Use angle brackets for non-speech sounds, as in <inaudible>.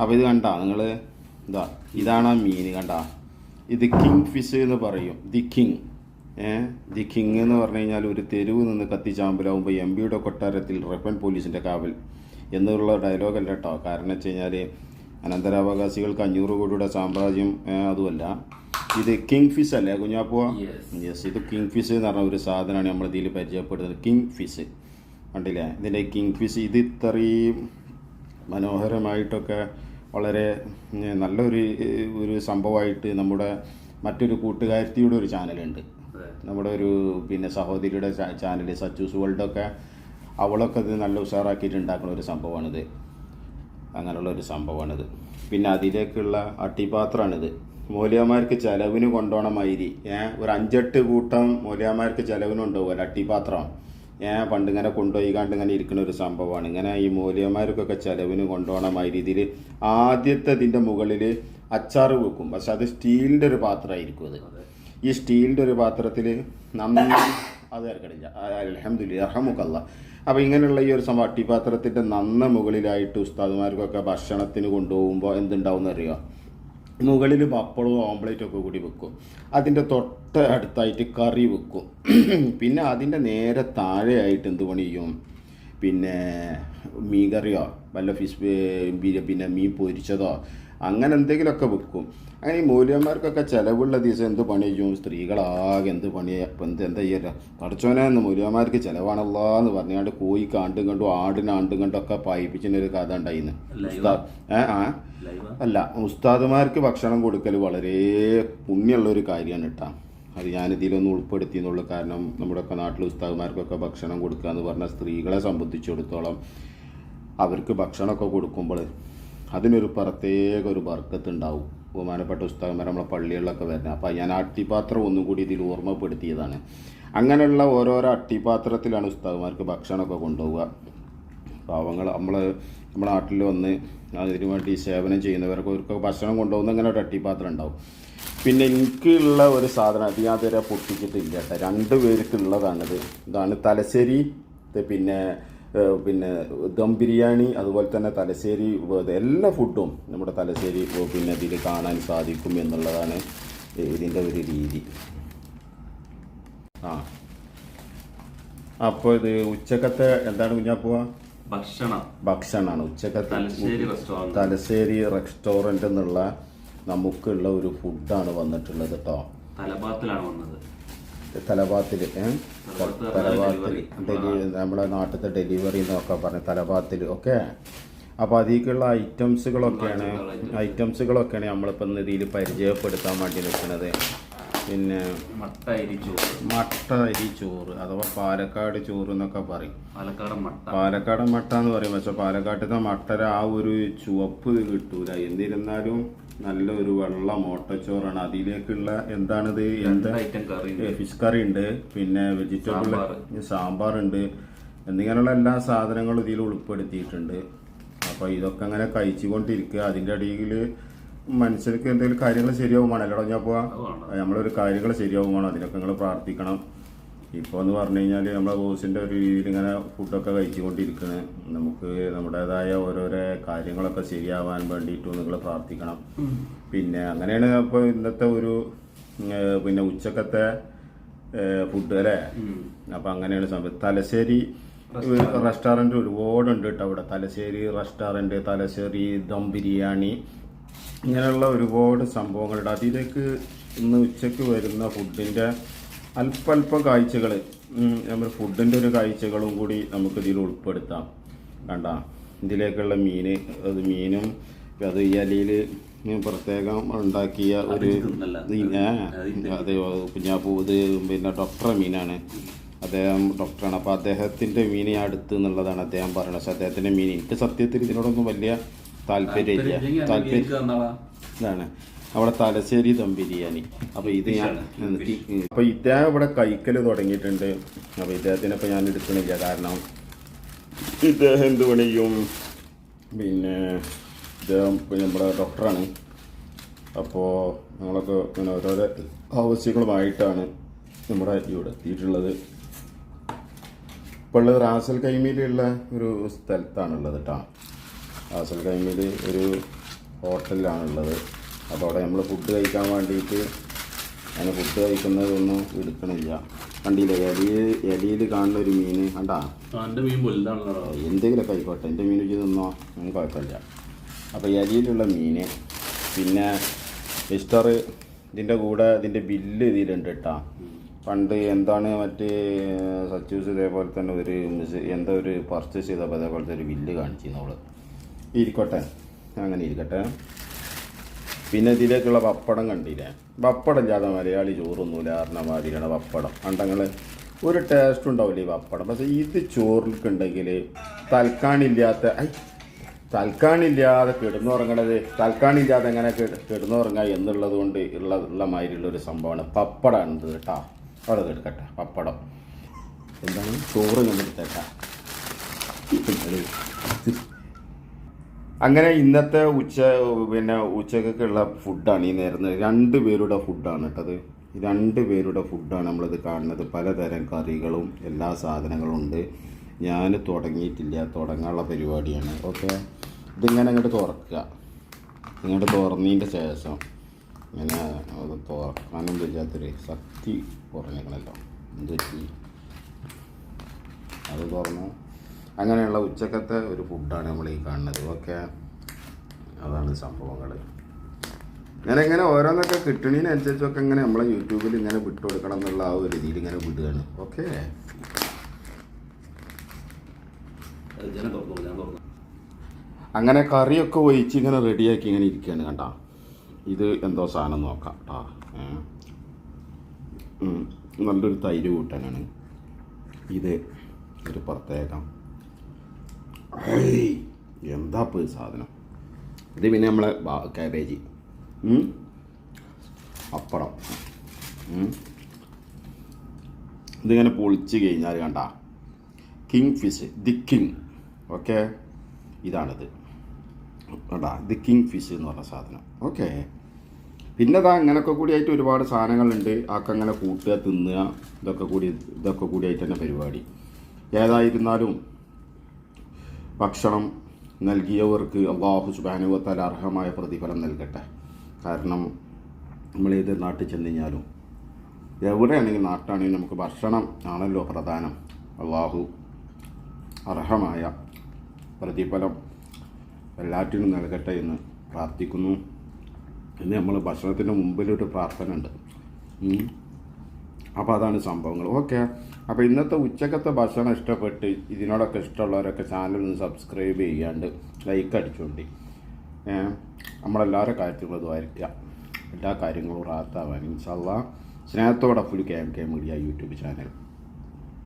അപ്പോൾ ഇത് കണ്ട നിങ്ങൾ ഇതാ ഇതാണ് ആ മീൻ കണ്ട. ഇത് കിങ് ഫിഷ് എന്ന് പറയും. The king. ഏ? ദി കിങ് എന്ന് പറഞ്ഞു കഴിഞ്ഞാൽ ഒരു തെരുവ് നിന്ന് കത്തിച്ചാമ്പലാവുമ്പോൾ എം പിയുടെ കൊട്ടാരത്തിൽ റെപ്പൻ പോലീസിന്റെ കാവൽ എന്നുള്ള ഡയലോഗല്ല കേട്ടോ കാരണം വെച്ച് കഴിഞ്ഞാൽ അനന്തരാവകാശികൾക്ക് അഞ്ഞൂറ് കോടിയുടെ സാമ്രാജ്യം അതുമല്ല. ഇത് കിങ് ഫിഷ് അല്ലേ കുഞ്ഞാപ്പുവ? യെസ് ഇത് കിങ് ഫിഷ് എന്ന് പറഞ്ഞ ഒരു സാധനമാണ് നമ്മൾ ഇതിൽ പരിചയപ്പെടുന്നത്. King fish. കണ്ടില്ലേ? ഇതിന്റെ കിങ് ഫിഷ് ഇത് ഇത്രയും മനോഹരമായിട്ടൊക്കെ വളരെ നല്ലൊരു ഒരു സംഭവമായിട്ട് നമ്മുടെ മറ്റൊരു കൂട്ടുകാരത്തിയുടെ ഒരു ചാനലുണ്ട്. നമ്മുടെ ഒരു പിന്നെ സഹോദരിയുടെ ചാനൽ സച്ചൂസ് വേൾഡൊക്കെ അവളൊക്കെ ഇത് നല്ല ഉഷാറാക്കിയിട്ട് ഉണ്ടാക്കുന്ന ഒരു സംഭവമാണിത്. അങ്ങനെയുള്ള ഒരു സംഭവമാണിത്. പിന്നെ അതിലേക്കുള്ള അട്ടിപാത്രമാണിത്. മൂല്യമാർക്ക് ചെലവിന് കൊണ്ടുപോകണ മാതിരി ഏഹ് ഒരു അഞ്ചെട്ട് കൂട്ടം മൂല്യമാർക്ക് ചെലവിനുണ്ടാവും അല്ല അട്ടിപാത്രം. ഏഹ് പണ്ട് ഇങ്ങനെ കൊണ്ടുപോയി കണ്ട് ഇങ്ങനെ ഇരിക്കുന്ന ഒരു സംഭവമാണ്. ഇങ്ങനെ ഈ മൂല്യമാർക്കൊക്കെ ചിലവിന് കൊണ്ടുപോകണം ആ രീതിയിൽ ആദ്യത്തെ ഇതിന്റെ മുകളിൽ അച്ചാറ് വെക്കും. പക്ഷെ അത് സ്റ്റീലിന്റെ ഒരു പാത്രമായിരിക്കും അത്. ഈ സ്റ്റീലിന്റെ ഒരു പാത്രത്തിൽ നന്ന <coughs> അത് ഇറക്കണില്ല. അലഹമ്മദില്ല അർഹമുക്കല്ല. അപ്പോൾ ഇങ്ങനെയുള്ള ഈ ഒരു സംഭവം അട്ടിപ്പാത്രത്തിന്റെ നന്ന മുകളിലായിട്ട് ഉസ്താദുമാർക്കൊക്കെ ഭക്ഷണത്തിന് കൊണ്ടുപോകുമ്പോൾ എന്തുണ്ടാവും അറിയോ മുകളിൽ പപ്പടവും ഓംപ്ലേറ്റും ഒക്കെ കൂടി വെക്കും. അതിന്റെ തൊട്ട് അടുത്തായിട്ട് കറി വെക്കും. <clears throat> പിന്നെ അതിന്റെ നേരെ താഴെയായിട്ട് എന്ത് പണി ചെയ്യും? പിന്നെ മീൻ കറിയോ വല്ല ഫിഷ് പിന്നെ മീൻ പൊരിച്ചതോ? അങ്ങനെ എന്തെങ്കിലുമൊക്കെ വിൽക്കും. അങ്ങനെ ഈ മൂല്യന്മാർക്കൊക്കെ ചിലവുള്ള ദിവസം എന്ത് പണി ചെയ്യും? സ്ത്രീകളാകെ എന്ത് പണി എന്ത് എന്താ ചെയ്യുക പഠിച്ചോനെ എന്ന് മൂല്യന്മാർക്ക് ചിലവാണല്ലോ എന്ന് പറഞ്ഞാണ്ട് കോഴി കാണ്ടും കണ്ടും ആടിന് ആണ്ടും കണ്ടൊക്കെ പായിപ്പിച്ചിന് ഒരു കഥ ഉണ്ടായിന്ന് ഉസ്താദ് ഏ ആ? അല്ല ഉസ്താദുമാർക്ക് ഭക്ഷണം കൊടുക്കൽ വളരെ പുണ്യമുള്ളൊരു കാര്യമാണ് കേട്ടോ അത് ഞാൻ ഇതിലൊന്നും ഉൾപ്പെടുത്തി എന്നുള്ള കാരണം നമ്മുടെയൊക്കെ നാട്ടിൽ ഉസ്താദുമാർക്കൊക്കെ ഭക്ഷണം കൊടുക്കുക എന്ന് പറഞ്ഞാൽ സ്ത്രീകളെ സംബന്ധിച്ചിടത്തോളം അവർക്ക് ഭക്ഷണമൊക്കെ കൊടുക്കുമ്പോൾ അതിനൊരു പ്രത്യേക ഒരു ബർക്കത്ത് ഉണ്ടാവും ബഹുമാനപ്പെട്ട ഉസ്താദന്മാർ നമ്മളെ പള്ളികളിലൊക്കെ വരുന്നത് അപ്പോൾ ഞാൻ അട്ടിപാത്രം ഒന്നും കൂടി ഇതിൽ ഓർമ്മപ്പെടുത്തിയതാണ്. അങ്ങനെയുള്ള ഓരോരോ അട്ടിപാത്രത്തിലാണ് പുസ്തകന്മാർക്ക് ഭക്ഷണമൊക്കെ കൊണ്ടുപോവുക. പാവങ്ങൾ നമ്മൾ നമ്മുടെ നാട്ടിൽ വന്ന് അതിനു വേണ്ടി സേവനം ചെയ്യുന്നവർക്ക് അവർക്ക് ഭക്ഷണം കൊണ്ടുപോകുന്ന അങ്ങനെ ഒരു അട്ടിപ്പാത്രം ഉണ്ടാവും. പിന്നെ എനിക്കുള്ള ഒരു സാധനം അത് ഞാൻ തരാ പൊട്ടിച്ചിട്ടില്ല കേട്ടോ. രണ്ട് പേർക്കുള്ളതാണിത്. ഇതാണ് തലശ്ശേരി പിന്നെ പിന്നെ ദം ബിരിയാണി അതുപോലെ തന്നെ തലശ്ശേരി എല്ലാ ഫുഡും നമ്മുടെ തലശ്ശേരി പിന്നെ ഇതിൽ കാണാൻ സാധിക്കും എന്നുള്ളതാണ് ഇതിന്റെ ഒരു രീതി. ആ. അപ്പോൾ ഇത് ഉച്ചക്കത്തെ എന്താണ് കുഞ്ഞാപ്പുവ? ഭക്ഷണം. ഭക്ഷണമാണ് ഉച്ചക്കത്തെ തലശ്ശേരി റെസ്റ്റോറന്റ് എന്നുള്ള നമുക്കുള്ള ഒരു ഫുഡാണ് വന്നിട്ടുള്ളത് കേട്ടോ തലഭാത്തിലാണ് വന്നത്. തലഭാത്തിൽ തലഭാത്ത് തലഭാത്തിൽ. ഡെലിവറി നമ്മുടെ നാട്ടിലത്തെ ഡെലിവറി എന്നൊക്കെ പറഞ്ഞ് തലഭാത്തിൽ ഓക്കെ? അപ്പോൾ അതിലേക്കുള്ള ഐറ്റംസുകളൊക്കെയാണ് ഐറ്റംസുകളൊക്കെയാണ് നമ്മളിപ്പോൾ ഇന്ന് ഇതിൽ പരിചയപ്പെടുത്താൻ വേണ്ടി നിൽക്കുന്നത്. പിന്നെ മട്ട അരി ചോറ്. മട്ട അരി ചോറ് അഥവാ പാലക്കാട് ചോറ് എന്നൊക്കെ പറയും. പാലക്കാട് മട്ട. പാലക്കാടൻ മട്ട എന്ന് പറയും. പക്ഷെ പാലക്കാട്ടത്തെ മട്ടര ആ ഒരു ചുവപ്പ് കിട്ടൂല. എന്നിരുന്നാലും നല്ലൊരു വെള്ള മോട്ടച്ചോറാണ്. അതിലേക്കുള്ള എന്താണിത്? എന്താ? ഐറ്റം കറി ഫിഷ് കറി ഉണ്ട്. പിന്നെ വെജിറ്റബിൾ സാമ്പാർ ഉണ്ട്. എന്നിങ്ങനെയുള്ള എല്ലാ സാധനങ്ങളും ഇതിൽ ഉൾപ്പെടുത്തിയിട്ടുണ്ട്. അപ്പോൾ ഇതൊക്കെ അങ്ങനെ കഴിച്ചുകൊണ്ടിരിക്കുക. അതിന്റെ അടിയിൽ മനുഷ്യർക്ക് എന്തെങ്കിലും കാര്യങ്ങൾ ശരിയാവുമാണല്ലോ ഞാൻ പോവാ നമ്മളൊരു കാര്യങ്ങൾ ശരിയാവുമാണ് അതിനൊക്കെ നിങ്ങൾ പ്രാർത്ഥിക്കണം. ഇപ്പോൾ എന്ന് പറഞ്ഞു കഴിഞ്ഞാൽ നമ്മളെ ബോസിന്റെ ഒരു രീതിയിൽ ഇങ്ങനെ ഫുഡൊക്കെ കഴിച്ചുകൊണ്ടിരിക്കുന്നത് നമുക്ക് നമ്മുടേതായ ഓരോരോ കാര്യങ്ങളൊക്കെ ശരിയാവാൻ വേണ്ടിയിട്ടും നിങ്ങൾ പ്രാർത്ഥിക്കണം. പിന്നെ അങ്ങനെയാണ് അപ്പോൾ ഇന്നത്തെ ഒരു പിന്നെ ഉച്ചക്കത്തെ ഫുഡ് അല്ലേ. അപ്പം അങ്ങനെയാണ് സംഭവം. തലശ്ശേരി റെസ്റ്റോറന്റ് ഒരുപാടുണ്ട് കേട്ടോ അവിടെ തലശ്ശേരി റെസ്റ്റോറന്റ് തലശ്ശേരി ദം ബിരിയാണി ഇങ്ങനെയുള്ള ഒരുപാട് സംഭവങ്ങളുണ്ട്. അതിലേക്ക് ഇന്ന് ഉച്ചയ്ക്ക് വരുന്ന ഫുഡിന്റെ അല്പല്പ കാഴ്ചകൾ നമ്മൾ ഫുഡിന്റെ ഒരു കാഴ്ചകളും കൂടി നമുക്ക് ഇതിൽ ഉൾപ്പെടുത്താം. കണ്ട? ഇതിലേക്കുള്ള മീൻ അത് മീനും അത് ഈ അലിയിൽ പ്രത്യേകം ഉണ്ടാക്കിയ ഒരു അത് കുഞ്ഞാപ്പൂ ഇത് പിന്നെ ഡോക്ടറെ മീനാണ്. അദ്ദേഹം ഡോക്ടറാണ്. അപ്പോൾ അദ്ദേഹത്തിന്റെ മീൻ അടുത്ത് എന്നുള്ളതാണ് അദ്ദേഹം പറയുന്നത് പക്ഷേ അദ്ദേഹത്തിന്റെ മീൻ എനിക്ക് സത്യത്തിൽ ഇതിനോടൊന്നും വലിയ താല്പര്യമില്ല താല്പര്യം ഇതാണ്. അവിടെ തലശ്ശേരി ദം ബിരിയാണി. അപ്പോൾ ഇത് ഞാൻ അപ്പോൾ ഇദ്ദേഹം ഇവിടെ കൈക്കൽ തുടങ്ങിയിട്ടുണ്ട്. അപ്പോൾ ഇദ്ദേഹത്തിനെ ഇപ്പോൾ ഞാൻ എടുക്കണില്ല. കാരണം ഇദ്ദേഹം എന്ത് പണിയും? പിന്നെ ഇദ്ദേഹം നമ്മുടെ ഡോക്ടറാണ്. അപ്പോൾ ഞങ്ങളൊക്കെ ഇങ്ങനെ ഓരോരോ ആവശ്യങ്ങളുമായിട്ടാണ് നമ്മുടെ ഇവിടെ എത്തിയിട്ടുള്ളത്. ഇപ്പോൾ ഉള്ളത് റാസൽ കൈമയിലുള്ള ഒരു സ്ഥലത്താണുള്ളത് കേട്ടോ റാസൽ ടൈമിൽ ഒരു ഹോട്ടലിലാണുള്ളത് അപ്പോൾ അവിടെ നമ്മൾ ഫുഡ് കഴിക്കാൻ വേണ്ടിയിട്ട് അങ്ങനെ ഫുഡ് കഴിക്കുന്നതൊന്നും എടുക്കണില്ല. കണ്ടില്ലേ എലിയിൽ എലിയിൽ കാണുന്ന ഒരു മീൻ കണ്ടാ? എന്റെ മീൻ വലുതാണല്ലോ. എന്തെങ്കിലുമൊക്കെ ആയിക്കോട്ടെ എന്റെ മീൻ വെച്ച് തിന്നോ? ഒന്നും കുഴപ്പമില്ല. അപ്പോൾ എലിയിലുള്ള മീൻ പിന്നെ മിസ്റ്റർ ഇതിന്റെ കൂടെ ഇതിന്റെ ബില്ല് ഇതിലുണ്ട് കേട്ടോ പണ്ട് എന്താണ് മറ്റേ സച്ചൂസ് ഇതേപോലെ തന്നെ ഒരു മിസ്- എന്തോ ഒരു പർച്ചേസ് ചെയ്തപ്പോൾ അതേപോലത്തെ ഒരു ബില്ല് കാണിച്ചിരുന്നു അവൾ. ഇരിക്കട്ടെ. അങ്ങനെ ഇരിക്കട്ടെ. പിന്നെ ഇതിലേക്കുള്ള പപ്പടം കണ്ടില്ലേ? പപ്പടം ഇല്ലാതെ മലയാളി ചോറൊന്നുമില്ല അർണമാതിരിയാണ് മാതിരിയാണ് പപ്പടം കണ്ടങ്ങൾ ഒരു ടേസ്റ്റ് ഉണ്ടാവില്ല ഈ പപ്പടം പക്ഷേ ഇത് ചോറിൽക്കുണ്ടെങ്കിൽ തൽക്കാണില്ലാത്ത ഐ തൽക്കാണില്ലാതെ കിടന്നുറങ്ങണത് തൽക്കാണില്ലാതെ എങ്ങനെ കിട- കിടന്നുറങ്ങുക എന്നുള്ളത് കൊണ്ട് ഉള്ള ഉള്ള മാതിരിയുള്ള ഒരു സംഭവമാണ് പപ്പടമാണ് ഇത് കേട്ടോ. അവിടെ എടുക്കട്ടെ പപ്പടം എന്താണ്? ചോറ് കണ്ടെടുത്തേട്ടാ അങ്ങനെ ഇന്നത്തെ ഉച്ച പിന്നെ ഉച്ചക്കൊക്കെയുള്ള ഫുഡാണ് ഈ നേരം രണ്ട് പേരുടെ ഫുഡാണ് കേട്ടത്. രണ്ട് പേരുടെ ഫുഡാണ് നമ്മളിത് കാണുന്നത്. പലതരം കറികളും എല്ലാ സാധനങ്ങളും ഉണ്ട്. ഞാൻ തുടങ്ങിയിട്ടില്ല. തുടങ്ങാനുള്ള പരിപാടിയാണ്. ഓക്കെ? ഇതിങ്ങനെ അങ്ങോട്ട് തുറക്കുക. ഇങ്ങോട്ട് തുറന്നതിന്റെ ശേഷം ഇങ്ങനെ അത് തുറക്കാനും വയ്യാത്തൊരു ശക്തി കുറഞ്ഞിരിക്കണല്ലോ. എന്ത് പറ്റി അത് തുറന്നു? അങ്ങനെയുള്ള ഉച്ചക്കത്തെ ഒരു ഫുഡാണ് നമ്മൾ ഈ കാണുന്നത്. ഓക്കെ? അതാണ് സംഭവങ്ങൾ. ഇങ്ങനെ ഇങ്ങനെ ഓരോന്നൊക്കെ കിട്ടണതിനനുസരിച്ചൊക്കെ ഇങ്ങനെ നമ്മളെ യൂട്യൂബിൽ ഇങ്ങനെ വിട്ടു കൊടുക്കണം എന്നുള്ള ആ ഒരു രീതിയിൽ ഇങ്ങനെ വിടുകയാണ്. ഓക്കെ? അങ്ങനെ കറിയൊക്കെ ഒഴിച്ച് ഇങ്ങനെ റെഡിയാക്കി ഇങ്ങനെ ഇരിക്കുകയാണ് കണ്ട. ഇത് എന്തോ സാധനം നോക്കാം കേട്ടോ നല്ലൊരു തൈര് കൂട്ടാനാണ്. ഇത് ഒരു പ്രത്യേകം എന്താ ഇപ്പോൾ സാധനം? ഇത് പിന്നെ നമ്മളെ കാബേജ് അപ്പടം. ഇതിങ്ങനെ പൊളിച്ച് കഴിഞ്ഞാൽ കണ്ട king fish the king okay ഇതാണിത്. കണ്ട ദി കിങ് ഫിഷ് എന്ന് പറഞ്ഞ സാധനം. ഓക്കെ പിന്നെ അതാ അങ്ങനെയൊക്കെ കൂടിയായിട്ട് ഒരുപാട് സാധനങ്ങളുണ്ട്. ആക്കെ അങ്ങനെ കൂട്ടുക തിന്നുക ഇതൊക്കെ കൂടി ഇതൊക്കെ കൂടിയായിട്ട് തന്നെ പരിപാടി. ഏതായിരുന്നാലും ഭക്ഷണം നൽകിയവർക്ക് അള്ളാഹു സുബാനുവത്താൽ അർഹമായ പ്രതിഫലം നൽകട്ടെ. കാരണം നമ്മൾ ഏത് നാട്ടിൽ ചെന്ന് കഴിഞ്ഞാലും എവിടെയാണെങ്കിൽ നാട്ടാണെങ്കിൽ നമുക്ക് ഭക്ഷണം ആണല്ലോ പ്രധാനം. അള്ളാഹു അർഹമായ പ്രതിഫലം എല്ലാറ്റിനും നൽകട്ടെ എന്ന് പ്രാർത്ഥിക്കുന്നു. ഇന്ന് നമ്മൾ ഭക്ഷണത്തിന്റെ മുമ്പിലൊരു പ്രാർത്ഥന ഉണ്ട് അപ്പോൾ അതാണ് സംഭവങ്ങൾ. ഓക്കെ. അപ്പോൾ ഇന്നത്തെ ഉച്ചക്കത്തെ ഭക്ഷണം ഇഷ്ടപ്പെട്ട് ഇതിനോടൊക്കെ ഇഷ്ടമുള്ളവരൊക്കെ ചാനൽ ഒന്ന് സബ്സ്ക്രൈബ് ചെയ്യാണ്ട് ലൈക്ക് അടിച്ചുകൊണ്ട് നമ്മളെല്ലാവരുടെ കാര്യത്തിലുള്ളത് അതുമായിരിക്കുക എല്ലാ കാര്യങ്ങളും റാത്താവാൻ ഇൻഷാല്ല സ്നേഹത്തോടെ full K M K media YouTube channel